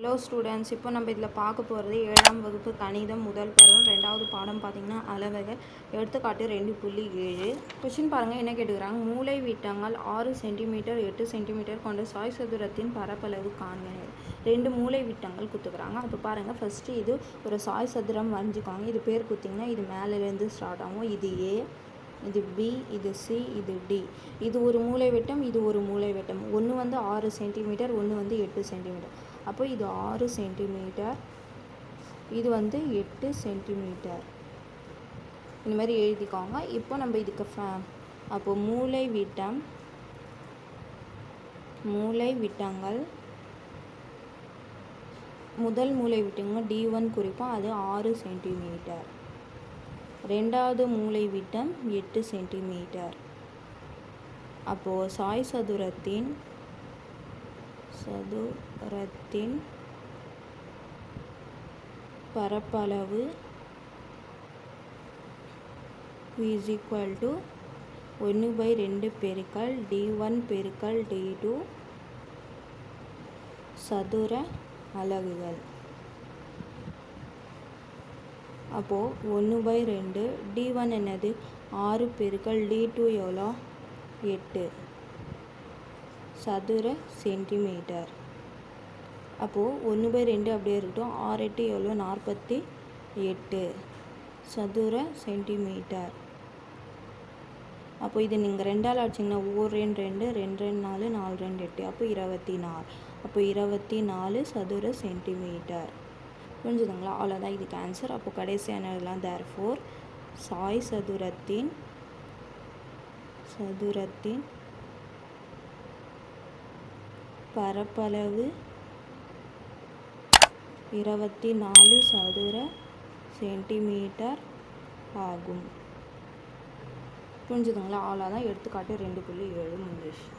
Hello students இப்போ நம்ம இதில் பார்க்க போகிறது ஏழாம் வகுப்பு கணிதம் முதல் பருவம் ரெண்டாவது பாடம் பார்த்தீங்கன்னா அளவகை எடுத்துக்காட்டு ரெண்டு புள்ளி ஏழு. கொஷின் பாருங்கள் என்ன கேட்டுக்கிறாங்க? மூளை விட்டங்கள் ஆறு சென்டிமீட்டர் எட்டு சென்டிமீட்டர் கொண்ட சாய் சதுரத்தின் பரப்பளவு காண்க ரெண்டு மூளை விட்டங்கள் குத்துக்கிறாங்க. அப்போ பாருங்கள் ஃபஸ்ட்டு இது ஒரு சாய் சதுரம் வரைஞ்சிக்கோங்க. இது பேர் குத்திங்கன்னா இது மேலேருந்து ஸ்டார்ட் ஆகும். இது ஏ இது பி இது சி இது டி இது ஒரு மூளைவட்டம் இது ஒரு மூளை வெட்டம். ஒன்று வந்து ஆறு சென்டிமீட்டர் ஒன்று வந்து எட்டு சென்டிமீட்டர் அப்போ இது ஆறு சென்டிமீட்டர் இது வந்து எட்டு சென்டிமீட்டர் இந்த மாதிரி எழுதிக்கோங்க. இப்போ நம்ம இதுக்கு ஃபே அப்போ மூளை விட்டம் மூளை விட்டங்கள் முதல் மூளை விட்டங்க டி ஒன் குறிப்போம். அது ஆறு சென்டிமீட்டர் ரெண்டாவது மூளை விட்டம் எட்டு சென்டிமீட்டர். அப்போது சாய் சதுரத்தின் சதுரத்தின் பரப்பளவு இஸ் ஈக்குவல் டு ஒன்று பை ரெண்டு பெருக்கல் டி ஒன் பெருக்கல் டி டூ சதுர அலகுகள். அப்போது ஒன்று பை ரெண்டு டி ஒன் என்னது? ஆறு பெருக்கல் டி டூ எவ்வளோ எட்டு. சதுர சென்டிமீட்டர். அப்போது ஒன்று பை ரெண்டு அப்படியே இருக்கட்டும். ஆறு எட்டு எவ்வளோ நாற்பத்தி எட்டு. சதுர சென்டிமீட்டர். அப்போ இது நீங்கள் ரெண்டால் அடிச்சிங்கன்னா ஓர் ரெண்டு ரெண்டு ரெண்டு ரெண்டு நாலு நாலு ரெண்டு எட்டு. அப்போ இருபத்தி நாலு. அப்போ இருபத்தி நாலு சதுர சென்டிமீட்டர். புரிஞ்சுதுங்களா? அவ்வளோதான் இதுக்கு ஆன்சர் அப்போ கடைசியான இதெல்லாம் தேர் ஃபோர் சாய் சதுரத்தின் சதுரத்தின் பரப்பளவு இருபத்தி நாலு சதுர சென்டிமீட்டர் ஆகும். புரிஞ்சுதுங்களா? அவ்வளோதான் எடுத்துக்காட்டு ரெண்டு புள்ளி ஏழு முடிஞ்சிச்சு